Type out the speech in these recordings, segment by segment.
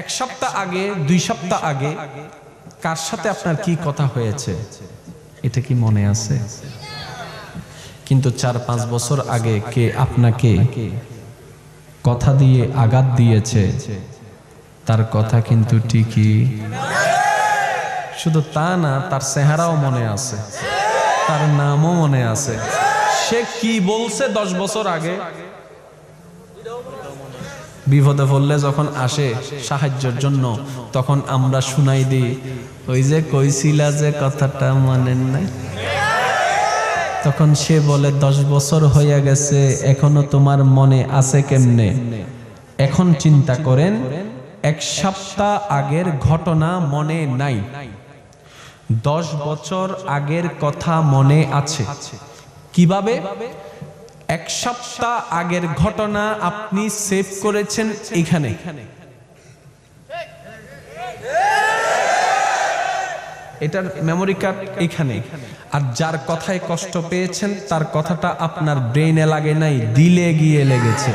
এক সপ্তাহ আগে, দুই সপ্তাহ আগে কার সাথে আপনার কি কথা হয়েছে? এটা কি মনে আছে? কিন্তু চার, পাঁচ বছর আগে কে আপনাকে কথা দিয়ে আঘাত দিয়েছে? তার কথা কিন্তু ঠিকই। শুধু তা না, তার চেহারাও মনে আছে। তার নামও মনে আছে। সে কি বলছে দশ বছর আগে? বিপদে পড়লে যখন আসে সাহায্যের জন্য, তখন আমরা শুনাই দিই, ওই যে কইছিলা যে কথাটা মানেন নাই? তখন সে বলে, দশ বছর হইয়া গেছে, এখনও তোমার মনে আছে কেমনে? এখন চিন্তা করেন, এক সপ্তাহ আগের ঘটনা মনে নাই। দশ বছর আগের কথা মনে আছে। কীভাবে? এক সপ্তাহ আগের ঘটনা আপনি সেভ করেছেন এখানে। এটার মেমোরি কার্ড এখানে। আর যার কথায় কষ্ট পেয়েছেন, তার কথাটা আপনার ব্রেইনে লাগে নাই, দিলে গিয়ে লেগেছে।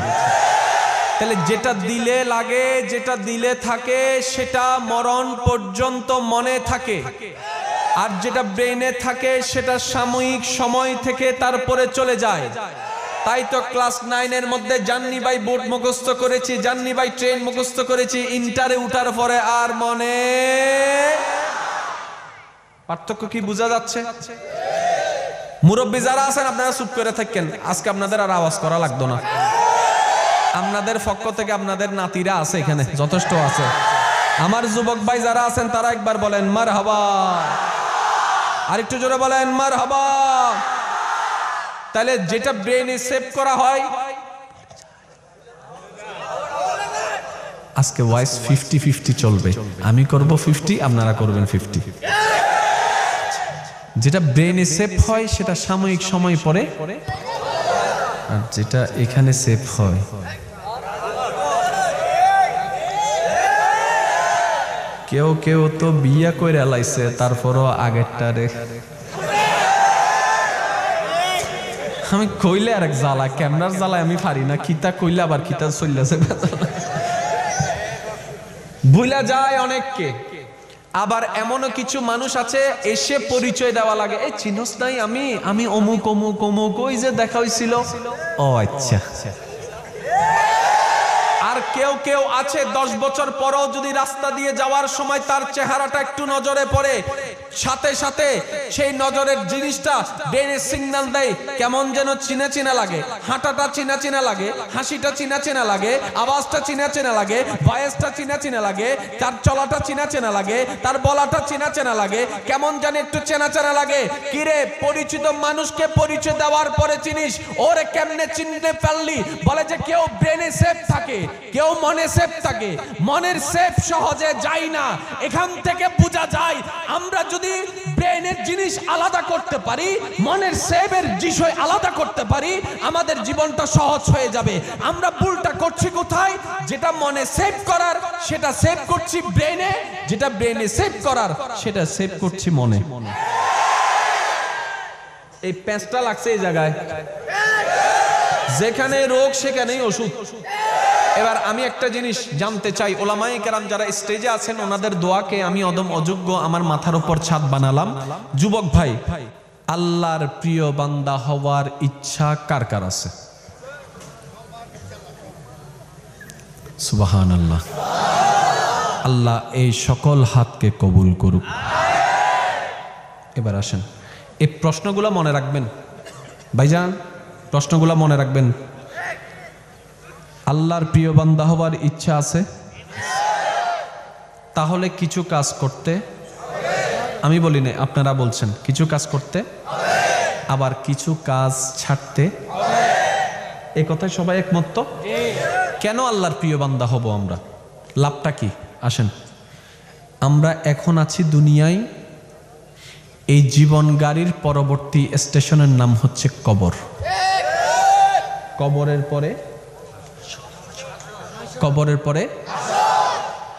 তাহলে যেটা দিলে লাগে, যেটা দিলে থাকে, সেটা মরণ পর্যন্ত মনে থাকে। আর যেটা ব্রেইনে থাকে, সেটা সাময়িক সময় থেকে তারপরে চলে যায়। তাই তো ক্লাস নাইনের মধ্যে জান্নি বাই বোর্ড মুখস্থ করেছি, জান্নি বাই ট্রেন মুখস্থ করেছি, ইন্টারে উঠার পরে আর মনে পার্থক্য কি বোঝা যাচ্ছে? মুরব্বী যারা আছেন, আপনারা চুপ করে থাকেন। আজকে আপনাদের আর আওয়াজ করা লাগতো না। আপনাদের পক্ষ থেকে আপনাদের নাতিরা আছে এখানে, যথেষ্ট আছে। আমার যুবক ভাই যারা আছেন, তারা একবার বলেন মার হাবা আরেকটু জোরে বলেন মার হাবা তাহলে যেটা ব্রেনে সেভ করা হয়, আজকে ওয়াইস ফিফটি ফিফটি চলবে। আমি করব ফিফটি আপনারা করবেন ফিফটি যেটা ব্রেনে সেভ হয়, সেটা সাময়িক সময় পরে, আর যেটা এখানে সেভ হয়, কেউ কেউ তো বিয়া করে লাইছে, তারপরও আগেরটারে আমি কইলে আর এক জ্বালা ক্যামেরার জ্বালায় আমি পারি না? কিতা কইলে আবার কিতা চললেছে ভুলা যায় অনেককে। আবার এমনও কিছু মানুষ আছে, এসে পরিচয় দেওয়া লাগে। এই চিনস নাই আমি? আমি অমুক অমুক অমুক, ওই যে দেখা হয়েছিল ও আচ্ছা। আর কেউ কেউ আছে, দশ বছর পরও যদি রাস্তা দিয়ে যাওয়ার সময় তার চেহারাটা একটু নজরে পড়ে। সাথে সাথে সেই নজরের জিনিসটা ব্রেনে সিগন্যাল দেয়, কেমন যেন চিনা চিনা লাগে। হাঁটাটা চিনা চিনা লাগে, হাসিটা চিনা চিনা লাগে, আওয়াজটা চিনা চিনা লাগে, ভয়েসটা চিনা চিনা লাগে, তার চলাটা চিনা চেনা লাগে, তার বলাটা চিনা চেনা লাগে, কেমন জানি একটু চেনা চেনা লাগে। কিরে, পরিচিত মানুষকে পরিচয় দেওয়ার পরে চিনিস? ওরে কেমনে চিনতে পারলি? বলে যে কেউ ব্রেনে সেফ থাকে, কেউ মনে সেফ থাকে। মনের সেফ সহজে যায় না, এখান থেকে বোঝা যায়, আমরা যদি ব্রেনের জিনিস আলাদা করতে পারি মনের সেভের বিষয় আলাদা করতে পারি আমাদের জীবনটা সহজ হয়ে যাবে। আমরা ভুলটা করছি কোথায়? যেটা মনে সেভ করার সেটা সেভ করছি ব্রেনে যেটা ব্রেনে সেভ করার সেটা সেভ করছি মনে। এই প্যাঁচটা লাগছে এই জায়গায়। যেখানে রোগ, সেখানেই ওষুধ। এবার আমি একটা জিনিস জানতে চাই। ওলামাই কেরাম যারা স্টেজে আছেন, ওনাদের দোয়াকে আমি অদম অযোগ্য আমার মাথার উপর ছাদ বানালাম। যুবক ভাই, আল্লাহর প্রিয় বান্দা হওয়ার ইচ্ছা কার কার আছে? আল্লাহ আল্লাহ এই সকল হাতকে কবুল করুক। এবার আসেন। এই প্রশ্নগুলো মনে রাখবেন। ভাইজান প্রশ্নগুলো মনে রাখবেন। আল্লাহর প্রিয় বান্দা হবার ইচ্ছা আছে? তাহলে কিছু কাজ করতে, আমি বলি না, আপনারা বলছেন, কিছু কাজ করতে, আবার কিছু কাজ ছাড়তে। এ কথায় সবাই একমত তো? কেন আল্লাহর প্রিয় বান্দা হব আমরা? লাভটা কি? আসেন। আমরা এখন আছি দুনিয়ায়, এই জীবন গাড়ির পরবর্তী স্টেশনের নাম হচ্ছে কবর। কবরের পরে? কবরের পরে?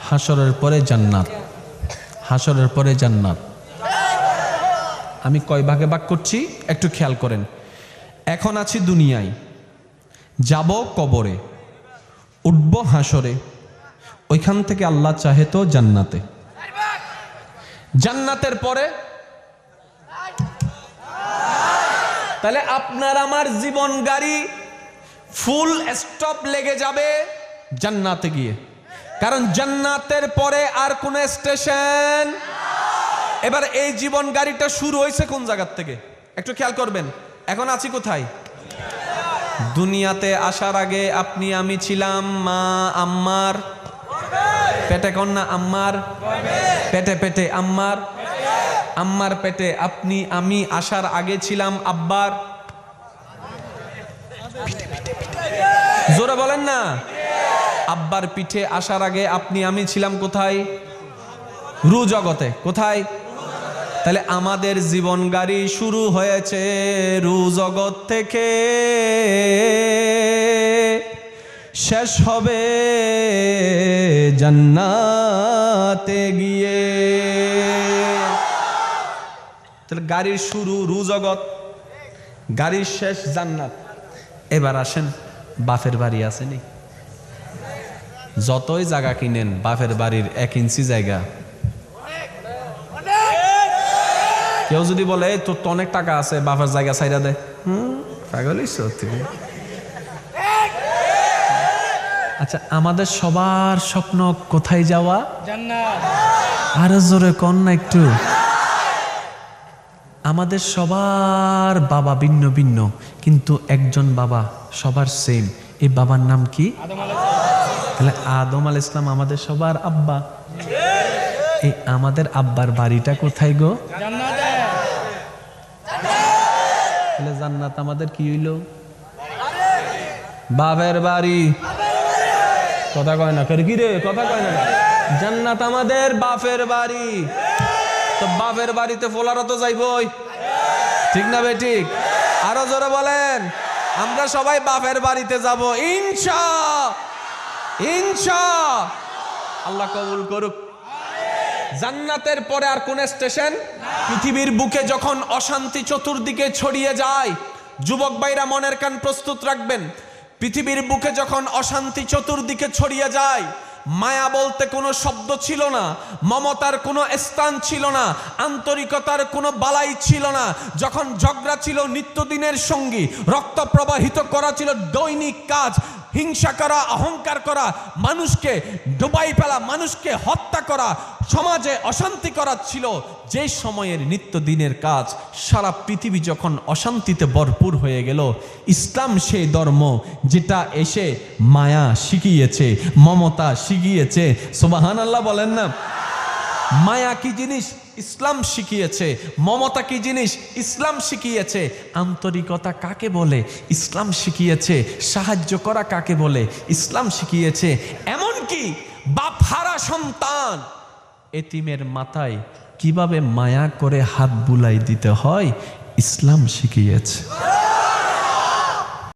হাসরের পরে জান্নাত। হাসরের পরে জান্নাত। আমি কয় ভাগে ভাগ করছি? একটু খেয়াল করেন। এখন আছি দুনিয়ায়। যাব কবরে। উঠব হাসরে। ওইখান থেকে আল্লাহ চাহে তো জান্নাতে। জান্নাতের পরে? তাহলে আপনার আমার জীবন গাড়ি ফুল স্টপ লেগে যাবে জান্নাতে গিয়ে। কারণ জান্নাতের পরে আর কোন স্টেশন এবার এই জীবন গাড়িটা শুরু হয়েছে কোন জায়গার থেকে? একটু খেয়াল করবেন, এখন আছি কোথায়? দুনিয়াতে আসার আগে আপনি আমি ছিলাম মা, আম্মার। পেটে কন্যা, আম্মার। পেটে পেটে, আম্মার। আম্মার পেটে আপনি, আমি আসার আগে ছিলাম আব্বার। জোরে বলেন না। আব্বার পিঠে আসার আগে আপনি, আমি ছিলাম কোথায়? রু জগতে। কোথায়? তাহলে আমাদের জীবন গাড়ি শুরু হয়েছে রু জগৎ থেকে। শেষ হবে জান্নাতে গিয়ে। তাহলে গাড়ির শুরু রু জগৎ, গাড়ির শেষ জান্নাত। এবার আসেন। বাফের বাড়ি আসেনি যতই জায়গা কিনেন বাফের বাড়ির এক ইঞ্চি জায়গা। কেউ যদি বলে "এই, তোর তো অনেক টাকা আছে বাফের জায়গা সাইডা দে। হুম সত্যি আচ্ছা আমাদের সবার স্বপ্ন কোথায় যাওয়া? আরও জোরে কন না একটু। আমাদের সবার বাবা ভিন্ন ভিন্ন কিন্তু একজন বাবা সবার সেম এই বাবার নাম কি? তাহলে আদম আল ইসলাম আমাদের সবার আব্বা। এই আমাদের আব্বার বাড়িটা কোথায় গো? তাহলে জান্নাত আমাদের কি হইল? বাবের বাড়ি। কথা কয় না কি রে? কথা কয় না। জান্নাত আমাদের বাপের বাড়ি। তো বাপের বাড়িতে ফোলারও তো যাইবই। ঠিক না বে, ঠিক? আরও জোরে বলেন, আমরা সবাই বাপের বাড়িতে যাব, ইনশা ইনশা। আল্লাহ কবুল করুক। জান্নাতের পরে আর কোন স্টেশন? পৃথিবীর বুকে যখন অশান্তি চতুর্দিকে ছড়িয়ে যায়, যুবক ভাইরা মনের কান প্রস্তুত রাখবেন। পৃথিবীর বুকে যখন অশান্তি চতুর্দিকে ছড়িয়ে যায় মায়া বলতে কোনো শব্দ ছিল না, মমতার কোনো স্থান ছিল না, আন্তরিকতার কোনো বালাই ছিল না। যখন ঝগড়া ছিল, নিত্যদিনের সঙ্গী, রক্ত প্রবাহিত করা ছিল দৈনিক কাজ হিংসা করা, অহংকার করা, মানুষকে ডুবাই ফেলা, মানুষকে হত্যা করা, সমাজে অশান্তি করা ছিল। যে সময়ের নিত্যদিনের কাজ, সারা পৃথিবী যখন অশান্তিতে ভরপুর হয়ে গেল, ইসলাম সেই ধর্ম যেটা এসে মায়া শিখিয়েছে, মমতা শিখিয়েছে। সোবাহান আল্লাহ বলেন না। মায়া কি জিনিস? ইসলাম শিখিয়েছে। মমতা কি জিনিস? ইসলাম শিখিয়েছে। আন্তরিকতা কাকে বলে? ইসলাম শিখিয়েছে। সাহায্য করা কাকে বলে? ইসলাম শিখিয়েছে। এমনকি বাপ হারা সন্তান এতিমের মাথায় কীভাবে মায়া করে হাত বুলাই দিতে হয়? ইসলাম শিখিয়েছে।